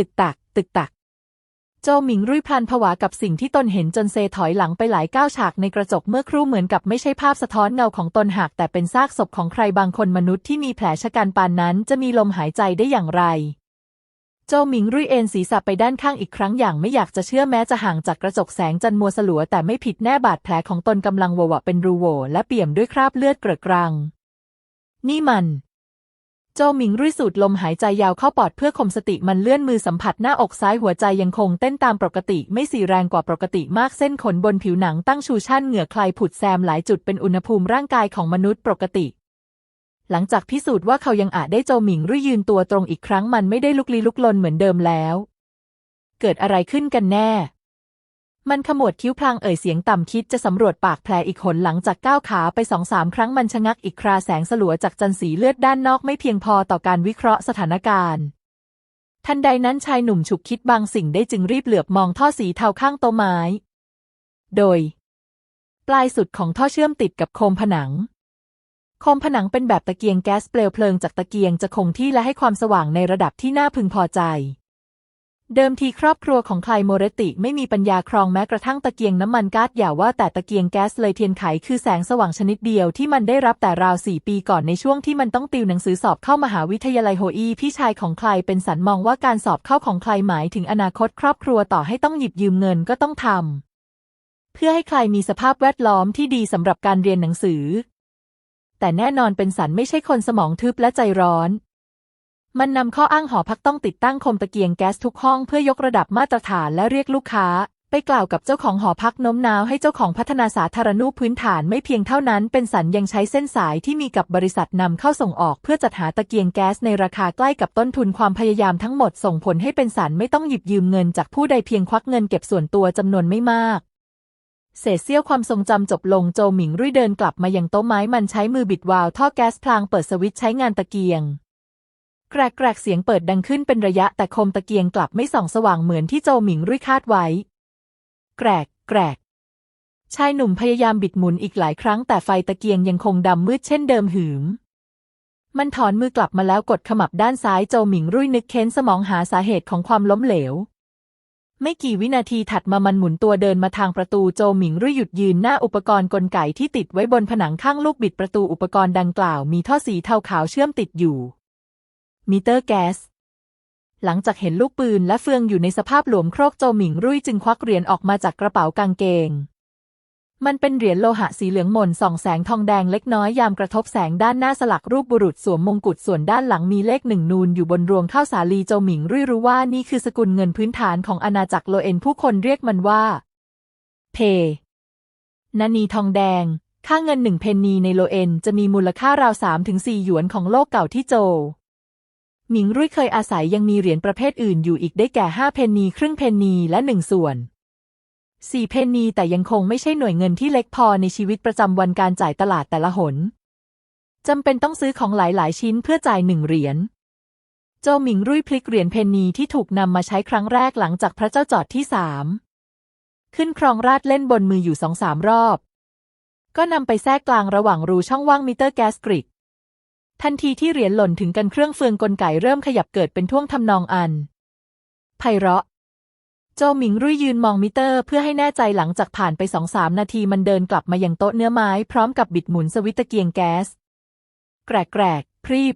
ตึกตัก ตึกตัก โจหมิงรุ่ยพลันผวากับสิ่งที่ตนเห็นจนเซถอยหลังไปหลายก้าวฉากในกระจกเมื่อครู่เหมือนกับไม่ใช่ภาพสะท้อนเงาของตนหากแต่เป็นซากศพของใครบางคนมนุษย์ที่มีแผลชะกันปานนั้นจะมีลมหายใจได้อย่างไรโจหมิงรุ่ยเอ็นศีรษะไปด้านข้างอีกครั้งอย่างไม่อยากจะเชื่อแม้จะห่างจากกระจกแสงจันมัวสลัวแต่ไม่ผิดแน่บาดแผลของตนกำลังวะวะเป็นรูโวและเปี่ยมด้วยคราบเลือดเกรอะกรัง นี่มัน จหมิงรุ่ยสูดลมหายใจยาวเข้าปอดเพื่อข่มสติมันเลื่อนมือสัมผัสหน้าอกซ้ายหัวใจยังคงเต้นตามปกติไม่สีแรงกว่าปกติมากเส้นขนบนผิวหนังตั้งชูชั่นเหงื่อใครผุดแซมหลายจุดเป็นอุณหภูมิร่างกายของมนุษย์ปกติ หลังจากพิสูจน์ว่าเขายังอาจได้โจหมิงรุ่ยยืนตัวตรงอีกครั้งมันไม่ได้ลุกลี้ลุกลนเหมือนเดิมแล้ว เกิดอะไรขึ้นกันแน่ มันขมวดคิ้วพลางเอ่ยเสียงต่ำคิดจะสำรวจปากแผลอีกหนหลังจากก้าวขาไปสองสามครั้งมันชะงักอีกคราแสงสลัวจากจันสีเลือดด้านนอกไม่เพียงพอต่อการวิเคราะห์สถานการณ์ ทันใดนั้นชายหนุ่มฉุกคิดบางสิ่งได้จึงรีบเหลือบมองท่อสีเทาข้างโต๊ะไม้ โดย ปลายสุดของท่อเชื่อมติดกับโคมผนัง โคมผนังเป็นแบบตะเกียงแก๊สเปลวเพลิงจากตะเกียงจะคงที่และให้ความสว่างในระดับที่น่าพึงพอใจ เดิมทีครอบครัวของใครโมเรติไม่มีปัญญาครองแม้กระทั่งตะเกียงน้ำมันก๊าซอย่าว่าแต่ตะเกียงแก๊สเลยเทียนไขคือแสงสว่างชนิดเดียวที่มันได้รับแต่ราวสี่ปีก่อนในช่วงที่มันต้องติวหนังสือสอบเข้ามหาวิทยาลัยโฮอีพี่ชายของใครเป็นสันมองว่าการสอบเข้าของใครหมายถึงอนาคตครอบครัวต่อให้ต้องหยิบยืมเงินก็ต้องทำเพื่อให้ใครมีสภาพแวดล้อมที่ดีสำหรับการเรียนหนังสือ แต่แน่นอนเป็นสันไม่ใช่คนสมองทึบและใจร้อน มันนำข้ออ้างหอพักต้องติดตั้งคมตะเกียงแก๊สทุกห้องเพื่อยกระดับมาตรฐานและเรียกลูกค้า ไปกล่าวกับเจ้าของหอพักโน้มน้าวให้เจ้าของพัฒนาสาธารณูปพื้นฐานไม่เพียงเท่านั้น เป็นสันยังใช้เส้นสายที่มีกับบริษัทนำเข้าส่งออกเพื่อจัดหาตะเกียงแก๊สในราคาใกล้กับต้นทุนความพยายามทั้งหมดส่งผลให้เป็นสันไม่ต้องหยิบยืมเงินจากผู้ใดเพียงควักเงินเก็บส่วนตัวจำนวนไม่มากเศษเสี้ยวความทรงจำจบลงโจหมิงรุ่ยเดินกลับมายังโต๊ะไม้มันใช้มือบิดวาล์วท่อแก๊สพลางเปิดสวิตช์ใช้งานตะเกียง แกรกแกรกเสียงเปิดดังขึ้นเป็นระยะแต่คมตะเกียงกลับไม่ส่องสว่างเหมือนที่โจหมิงรุ่ยคาดไว้ แกรกแกรกชายหนุ่มพยายามบิดหมุนอีกหลายครั้งแต่ไฟตะเกียงยังคงดำมืดเช่นเดิมหืม มันถอนมือกลับมาแล้วกดขมับด้านซ้ายโจหมิงรุ่ยนึกเค้นสมองหาสาเหตุของความล้มเหลว ไม่กี่วินาทีถัดมามันหมุนตัวเดินมาทางประตูโจหมิงรุ่ยหยุดยืนหน้าอุปกรณ์กลไกที่ติดไว้บนผนังข้างลูกบิดประตูอุปกรณ์ดังกล่าวมีท่อสีเทาขาวเชื่อมติดอยู่ มิเตอร์แก๊สหลังจากเห็นลูกปืนและเฟืองอยู่ในสภาพหลวมโครกโจหมิงรุ่ยจึงควักเหรียญออกมาจากกระเป๋ากางเกง มันเป็นเหรียญโลหะสีเหลืองหม่นส่องแสงทองแดงเล็กน้อยยามกระทบแสงด้านหน้าสลักรูปบุรุษสวมมงกุฎส่วนด้านหลังมีเลขหนึ่งนูนอยู่บนรวงข้าวสาลีโจหมิงรุ่ยรู้ว่านี่คือสกุลเงินพื้นฐานของอาณาจักรโลเอ็นผู้คนเรียกมันว่า เพนานีทองแดง ค่าเงินหนึ่งเพนนีในโลเอ็นจะมีมูลค่าราวสามถึงสี่หยวนของโลกเก่าที่โจ หมิงรุ่ยเคยอาศัยยังมีเหรียญประเภทอื่นอยู่อีกได้แก่ห้าเพนนี ครึ่งเพนนีและหนึ่งส่วนสี่เพนนีแต่ยังคงไม่ใช่หน่วยเงินที่เล็กพอในชีวิตประจำวันการจ่ายตลาดแต่ละหนจำเป็นต้องซื้อของหลาย ๆ ชิ้นเพื่อจ่ายหนึ่งเหรียญโจหมิงรุ่ยพลิกเหรียญเพนนีที่ถูกนำมาใช้ครั้งแรกหลังจากพระเจ้าจอดที่สามขึ้นครองราชเล่นบนมืออยู่สองสามรอบ ก็นำไปแทรกกลางระหว่างรูช่องว่างมิเตอร์แก๊สกริด ทันทีที่เหรียญหล่นถึงกันเครื่องเฟืองกลไกเริ่มขยับเกิดเป็นท่วงทำนองอัน ไพเราะ โจหมิงรุ่ยยืนมองมิเตอร์เพื่อให้แน่ใจหลังจากผ่านไปสองสามนาทีมันเดินกลับมายังโต๊ะเนื้อไม้ พร้อมกับบิดหมุนสวิตช์ตะเกียงแก๊ส แกรกแกรกพรีบ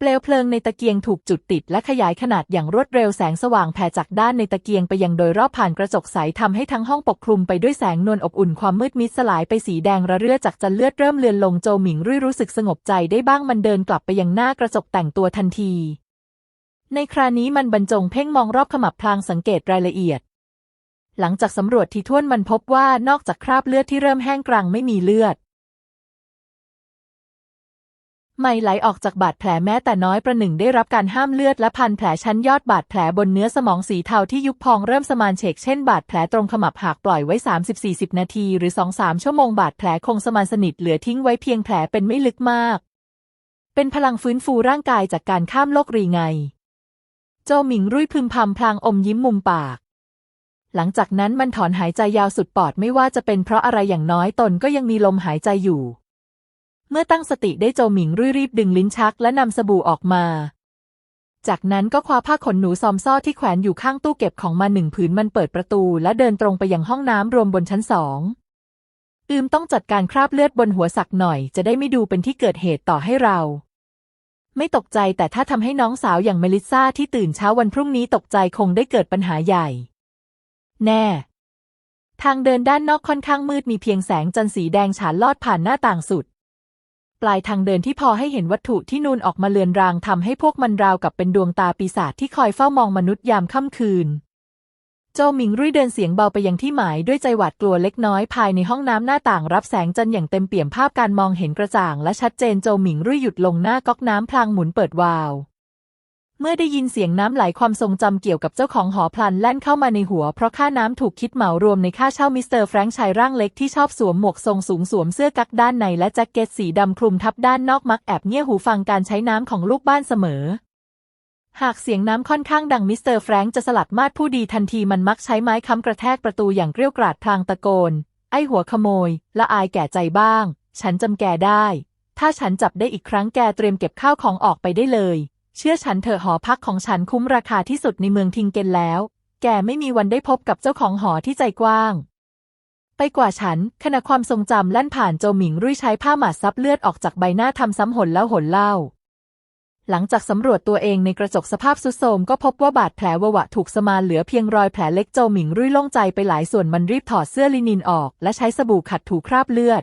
เปลวเพลิงในตะเกียงถูกจุดติดและขยายขนาดอย่างรวดเร็วแสงสว่างแผ่จากด้านในตะเกียงไปยังโดยรอบผ่านกระจกใสทำให้ทั้งห้องปกคลุมไปด้วยแสงนวลอบอุ่นความมืดมิดสลายไปสีแดงระเรื่อจากจันเลือดเริ่มเลือนลงโจหมิงรุ่ยรู้สึกสงบใจได้บ้างมันเดินกลับไปยังหน้ากระจกแต่งตัวทันที ในครานี้มันบรรจงเพ่งมองรอบขมับพลางสังเกตรายละเอียด หลังจากสำรวจทีท่วนมันพบว่านอกจากคราบเลือดที่เริ่มแห้งกรังไม่มีเลือด ไม่ไหลออกจากบาดแผลแม้แต่น้อยประหนึ่งได้รับการห้ามเลือดและพันแผลชั้นยอดบาดแผลบนเนื้อสมองสีเทาที่ยุบพองเริ่มสมานเฉกเช่นบาดแผลตรงขมับหากปล่อยไว้ 30-40 นาที หรือ 2-3 ชั่วโมงบาดแผลคงสมานสนิทเหลือทิ้งไว้เพียงแผลเป็นไม่ลึกมาก เป็นพลังฟื้นฟูร่างกายจากการข้ามโลกรีไง โจหมิงรุ่ยพึมพำพลางอมยิ้มมุมปากหลังจากนั้นมันถอนหายใจยาวสุดปอดไม่ว่าจะเป็นเพราะอะไรอย่างน้อยตนก็ยังมีลมหายใจอยู่ เมื่อตั้งสติได้โจหมิงรุ่ยรีบดึงลิ้นชักและนำสบู่ออกมา จากนั้นก็คว้าผ้าขนหนูซอมซ่อที่แขวนอยู่ข้างตู้เก็บของมาหนึ่งผืนมันเปิดประตู และเดินตรงไปยังห้องน้ำรวมบนชั้นสองอืมต้องจัดการคราบเลือดบนหัวสักหน่อย จะได้ไม่ดูเป็นที่เกิดเหตุต่อให้เรา ไม่ตกใจแต่ถ้าทำให้น้องสาวอย่างเมลิซ่าที่ตื่นเช้าวันพรุ่งนี้ตกใจคงได้เกิดปัญหาใหญ่ แน่ ทางเดินด้านนอกค่อนข้างมืดมีเพียงแสงจันทร์สีแดงฉานลอดผ่านหน้าต่างสุด ปลายทางเดินที่พอให้เห็นวัตถุที่นูนออกมาเลือนรางทำให้พวกมันราวกับเป็นดวงตาปีศาจที่คอยเฝ้ามองมนุษย์ยามค่ำคืนโจหมิงรุ่ยเดินเสียงเบาไปยังที่หมายด้วยใจหวาดกลัวเล็กน้อยภายในห้องน้ำหน้าต่างรับแสงจันทร์อย่างเต็มเปี่ยมภาพการมองเห็นกระจ่างและชัดเจนโจหมิงรุ่ยหยุดลงหน้าก๊อกน้ำพลางหมุนเปิดวาล์ว เมื่อได้ยินเสียงน้ำไหลความทรงจำเกี่ยวกับเจ้าของหอพลันแล่นเข้ามาในหัว เพราะค่าน้ำถูกคิดเหมารวมในค่าเช่ามิสเตอร์แฟรงค์ชายร่างเล็กที่ชอบสวมหมวกทรงสูงสวมเสื้อกั๊กด้านในและแจ็คเก็ตสีดำคลุมทับด้านนอกมักแอบเงี่ยหูฟังการใช้น้ำของลูกบ้านเสมอ หากเสียงน้ำค่อนข้างดังมิสเตอร์แฟรงค์จะสลัดมาดผู้ดีทันทีมันมักใช้ไม้ค้ำกระแทกประตูอย่างเกรี้ยวกราดพลางตะโกน ไอหัวขโมยละอายแก่ใจบ้าง ฉันจำแกได้ ถ้าฉันจับได้อีกครั้งแกเตรียมเก็บข้าวของออกไปได้เลย เชื่อฉันเถอะหอพักของฉันคุ้มราคาที่สุดในเมืองทิงเกนแล้ว แกไม่มีวันได้พบกับเจ้าของหอที่ใจกว้าง ไปกว่าฉัน ขณะความทรงจำแล่นผ่านโจหมิงรุ่ยใช้ผ้าหมาดซับเลือดออกจากใบหน้าทำซ้ำหนแล้วหนเล่า หลังจากสำรวจตัวเองในกระจกสภาพสุดโทรมก็พบว่าบาดแผลวะวะถูกสมานเหลือเพียงรอยแผลเล็กโจหมิงรุ่ยโล่งใจไปหลายส่วนมันรีบถอดเสื้อลินินออก และใช้สบู่ขัดถูคราบเลือด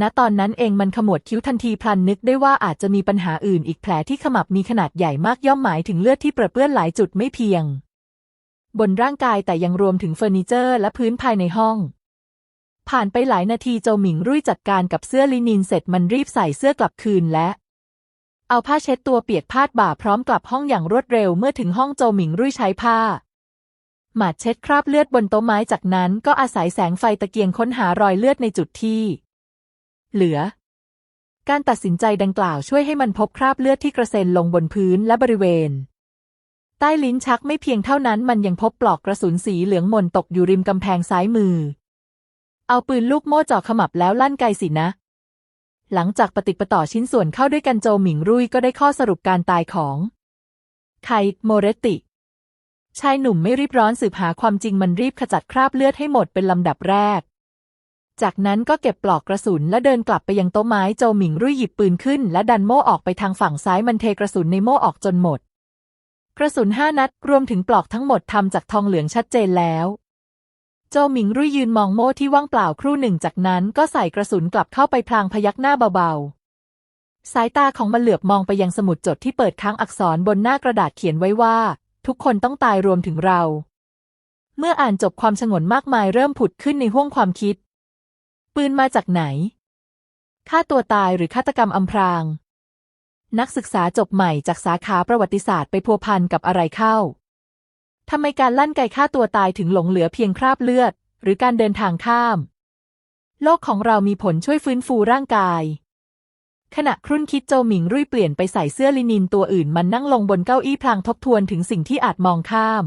ณตอนนั้นเองมันขมวดคิ้วทันทีพลันนึกได้ว่าอาจจะมีปัญหาอื่นอีกแผลที่ขมับมีขนาดใหญ่มากย่อมหมายถึงเลือดที่เปรอะเปื้อนหลายจุดไม่เพียง บนร่างกายแต่ยังรวมถึงเฟอร์นิเจอร์และพื้นภายในห้อง ผ่านไปหลายนาทีโจหมิงรุ่ยจัดการกับเสื้อลินินเสร็จมันรีบใส่เสื้อกลับคืนและ เอาผ้าเช็ดตัวเปียกพาดบ่าพร้อมกลับห้องอย่างรวดเร็วเมื่อถึงห้องโจหมิงรุ่ยใช้ผ้าหมาดเช็ดคราบเลือดบนโต๊ะไม้จากนั้นก็อาศัยแสงไฟตะเกียงค้นหารอยเลือดในจุดที่ เหลือ การตัดสินใจดังกล่าวช่วยให้มันพบคราบเลือดที่กระเซ็นลงบนพื้นและบริเวณ ใต้ลิ้นชักไม่เพียงเท่านั้นมันยังพบปลอกกระสุนสีเหลืองมนตกอยู่ริมกำแพงซ้ายมือ เอาปืนลูกโม่จ่อขมับแล้วลั่นไกสินะ หลังจากปฏิปต่อชิ้นส่วนเข้าด้วยกันโจหมิงรุ่ยก็ได้ข้อสรุปการตายของไคโมเรติ ชายหนุ่มไม่รีบร้อนสืบหาความจริงมันรีบขจัดคราบเลือดให้หมดเป็นลำดับแรก จากนั้นก็เก็บปลอกกระสุนและเดินกลับไปยังโต๊ะไม้โจหมิงรุ่ยหยิบปืนขึ้น และดันโม่ออกไปทางฝั่งซ้ายมันเทกระสุนในโม่ออกจนหมด กระสุนห้านัดรวมถึงปลอกทั้งหมดทำจากทองเหลืองชัดเจนแล้วโจหมิงรุ่ยยืนมองโม่ที่ว่างเปล่าครู่หนึ่งจากนั้นก็ใส่กระสุนกลับเข้าไปพลางพยักหน้าเบาๆ สายตาของมันเหลือบมองไปยังสมุดจดที่เปิดค้างอักษรบนหน้ากระดาษเขียนไว้ว่า ทุกคนต้องตายรวมถึงเรา เมื่ออ่านจบความฉงนมากมายเริ่มผุดขึ้นในห้วงความคิด ปืนมาจากไหน ฆ่าตัวตายหรือฆาตกรรมอำพราง นักศึกษาจบใหม่จากสาขาประวัติศาสตร์ไปพัวพันกับอะไรเข้า ทำไมการลั่นไกฆ่าตัวตายถึงหลงเหลือเพียงคราบเลือด หรือการเดินทางข้าม โลกของเรามีผลช่วยฟื้นฟูร่างกาย ขณะครุ่นคิดโจหมิงรุ่ยเปลี่ยนไปใส่เสื้อลินินตัวอื่นมันนั่งลงบนเก้าอี้พลางทบทวนถึงสิ่งที่อาจมองข้าม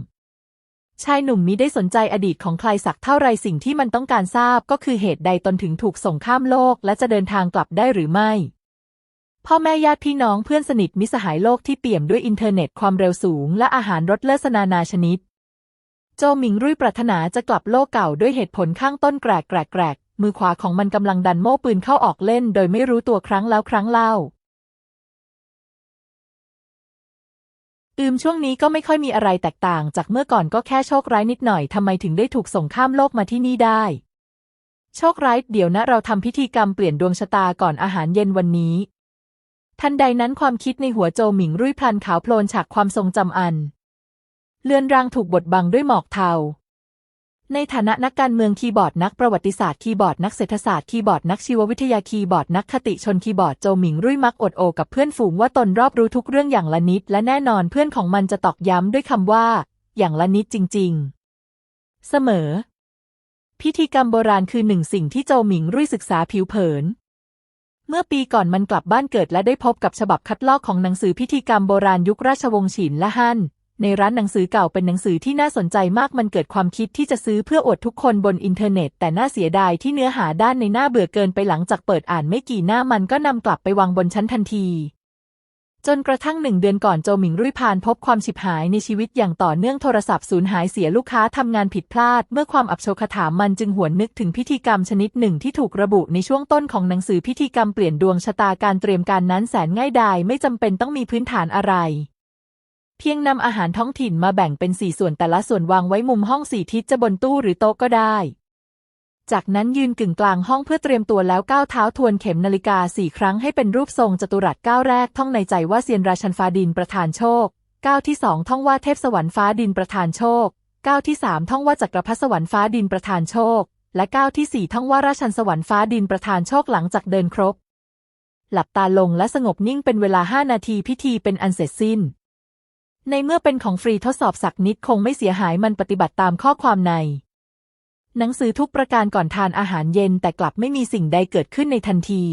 ชายหนุ่มมิได้สนใจอดีตของใครสักเท่าไรสิ่งที่มันต้องการทราบก็คือเหตุใดตนถึงถูกส่งข้ามโลกและจะเดินทางกลับได้หรือไม่ พ่อแม่ญาติพี่น้องเพื่อนสนิทมิสหายโลกที่เปี่ยมด้วยอินเทอร์เน็ตความเร็วสูง และอาหารรสเลิศนานาชนิด โจหมิงรุ่ยปรารถนาจะกลับโลกเก่าด้วยเหตุผลข้างต้นแกรกแกรกแกรกมือขวาของมันกำลังดันโม่ปืนเข้าออกเล่น โดยไม่รู้ตัวครั้งแล้วครั้งเล่า อืมช่วงนี้ก็ไม่ค่อยมีอะไรแตกต่างจากเมื่อก่อนก็แค่โชคร้ายนิดหน่อยทำไมถึงได้ถูกส่งข้ามโลกมาที่นี่ได้ โชคร้ายเดี๋ยวนะเราทำพิธีกรรมเปลี่ยนดวงชะตาก่อนอาหารเย็นวันนี้ ทันใดนั้นความคิดในหัวโจหมิงรุ่ยพลันขาวโพลนฉากความทรงจำอัน เลือนรางถูกบดบังด้วยหมอกเทา ในฐานะนักการเมืองคีย์บอร์ดนักประวัติศาสตร์คีย์บอร์ดนักเศรษฐศาสตร์คีย์บอร์ดนักชีววิทยาคีย์บอร์ดนักคติชนคีย์บอร์ดโจหมิงรุ่ยมักอดโอกับเพื่อนฝูงว่าตนรอบรู้ทุกเรื่องอย่างละนิด และแน่นอนเพื่อนของมันจะตอกย้ำด้วยคำว่า อย่างละนิดจริง ๆ เสมอ พิธีกรรมโบราณคือหนึ่งสิ่งที่โจหมิงรุ่ยศึกษาผิวเผิน เมื่อปีก่อนมันกลับบ้านเกิดและได้พบกับฉบับคัดลอกของหนังสือพิธีกรรมโบราณยุคราชวงศ์ฉินและฮั่น ในร้านหนังสือเก่าเป็นหนังสือที่น่าสนใจมากมันเกิดความคิดที่จะซื้อเพื่ออวดทุกคนบนอินเทอร์เน็ต แต่น่าเสียดายที่เนื้อหาด้านในหน้าเบื่อเกินไปหลังจากเปิดอ่านไม่กี่หน้ามันก็นำกลับไปวางบนชั้นทันที จนกระทั่งหนึ่งเดือนก่อนโจหมิงรุ่ยพานพบความฉิบหายในชีวิตอย่างต่อเนื่องโทรศัพท์สูญหายเสียลูกค้าทำงานผิดพลาด เมื่อความอับโชคถามมันจึงหวนนึกถึงพิธีกรรมชนิดหนึ่งที่ถูกระบุในช่วงต้นของหนังสือพิธีกรรมเปลี่ยนดวงชะตาการเตรียมการนั้นแสนง่ายดายไม่จำเป็นต้องมีพื้นฐานอะไร เพียงนำอาหารท้องถิ่นมาแบ่งเป็นสี่ส่วนแต่ละส่วนวางไว้มุมห้องสี่ทิศจะบนตู้หรือโต๊ะก็ได้ จากนั้นยืนกึ่งกลางห้องเพื่อเตรียมตัวแล้วก้าวเท้าทวนเข็มนาฬิกาสี่ครั้งให้เป็นรูปทรงจัตุรัสก้าวแรกท่องในใจว่าเซียนราชันฟ้าดินประธานโชคก้าวที่สองท่องว่าเทพสวรรค์ฟ้าดินประธานโชคก้าวที่สามท่องว่าจักรพรรดิสวรรค์ฟ้าดินประธานโชค และก้าวที่สี่ท่องว่าราชันสวรรค์ฟ้าดินประธานโชคหลังจากเดินครบ หลับตาลงและสงบนิ่งเป็นเวลาห้านาทีพิธีเป็นอันเสร็จสิ้น ในเมื่อเป็นของฟรีทดสอบสักนิดคงไม่เสียหายมันปฏิบัติตามข้อความใน หนังสือทุกประการก่อนทานอาหารเย็นแต่กลับไม่มีสิ่งใดเกิดขึ้นในทันที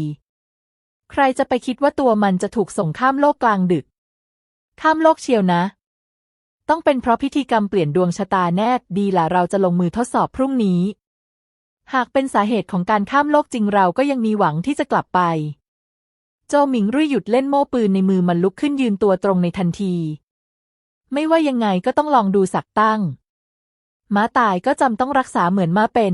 ใครจะไปคิดว่าตัวมันจะถูกส่งข้ามโลกกลางดึก ข้ามโลกเชียวนะ ต้องเป็นเพราะพิธีกรรมเปลี่ยนดวงชะตาแน่ดีล่ะเราจะลงมือทดสอบพรุ่งนี้ หากเป็นสาเหตุของการข้ามโลกจริงเราก็ยังมีหวังที่จะกลับไป โจหมิงรุ่ยหยุดเล่นโม่ปืนในมือมันลุกขึ้นยืนตัวตรงในทันที ไม่ว่ายังไงก็ต้องลองดูสักตั้ง ม้าตายก็จำต้องรักษาเหมือนม้าเป็น